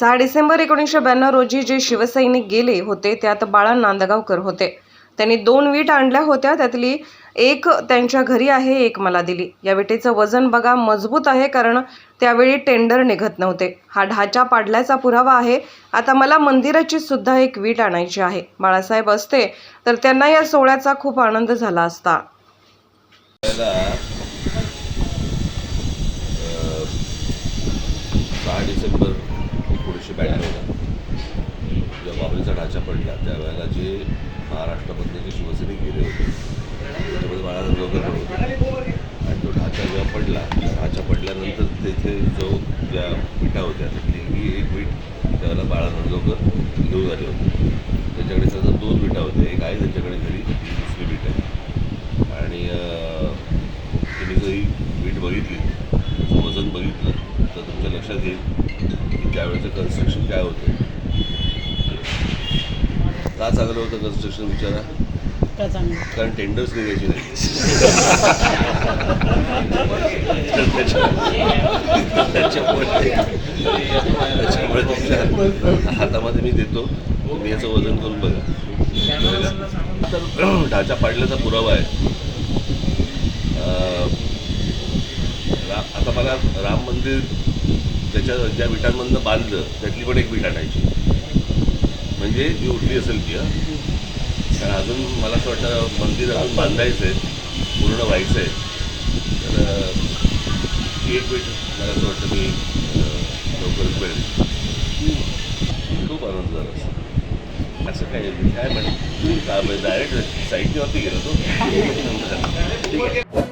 सहा डिसेंबर एकोणीसशे ब्याण्णव रोजी जे शिवसैनिक गेले होते त्यात बाळा नांदगावकर होते. त्यांनी दोन वीट आणल्या होत्या त्यातली एक त्यांच्या घरी आहे एक मला दिली. या विटेचं वजन बघा मजबूत आहे कारण त्यावेळी टेंडर निघत नव्हते. हा ढाचा पाडल्याचा पुरावा आहे. आता मला मंदिराची सुद्धा एक वीट आणायची आहे. बाळासाहेब असते तर त्यांना या सोहळ्याचा खूप आनंद झाला असता. एकोणीसशे ब्याण्णवला जेव्हा बाबरीचा ढाचा पडला त्यावेळेला जे महाराष्ट्रामधले जे शिवसैनिक गेले होते त्याच्यामध्ये बाळासाहेब जोगर होते. आणि तो ढाचा जेव्हा पडला ढाचा पडल्यानंतर तेथे जो ज्या विटा होत्या त्यातली एक वीट त्यावेळेला बाळासाहेब जोगर घेऊन आले होते. त्याच्याकडे त्याचा दोन विटा होत्या. एक आहे त्याच्याकडे घरी दुसरी वीट आहे. आणि त्यांनी तुम्ही जरी वीट बघितली वजन बघितलं तर तुमच्या लक्षात येईल त्यावेळेचं कन्स्ट्रक्शन काय होतं? का चांगलं होतं कन्स्ट्रक्शन विचारा कारण टेंडर्स निघायची नाही. हातामध्ये मी देतो. तुम्ही याचं वजन करून बघा. ढाचा पाडल्याचा पुरावा आहे. आता मला राम मंदिर त्याच्या ज्या विटांमधनं बांधलं त्यातली पण एक वीट आणायची. म्हणजे ती उठली असेल ती हा. कारण अजून मला असं वाटतं मंदिर अजून बांधायचं आहे पूर्ण व्हायचं आहे. तर ती एक वेळ मला असं वाटतं मी लवकरच मिळेल खूप आनंद झाला. असं. असं काय काय म्हणजे डायरेक्ट साईडवरती गेलो तो. ठीक आहे.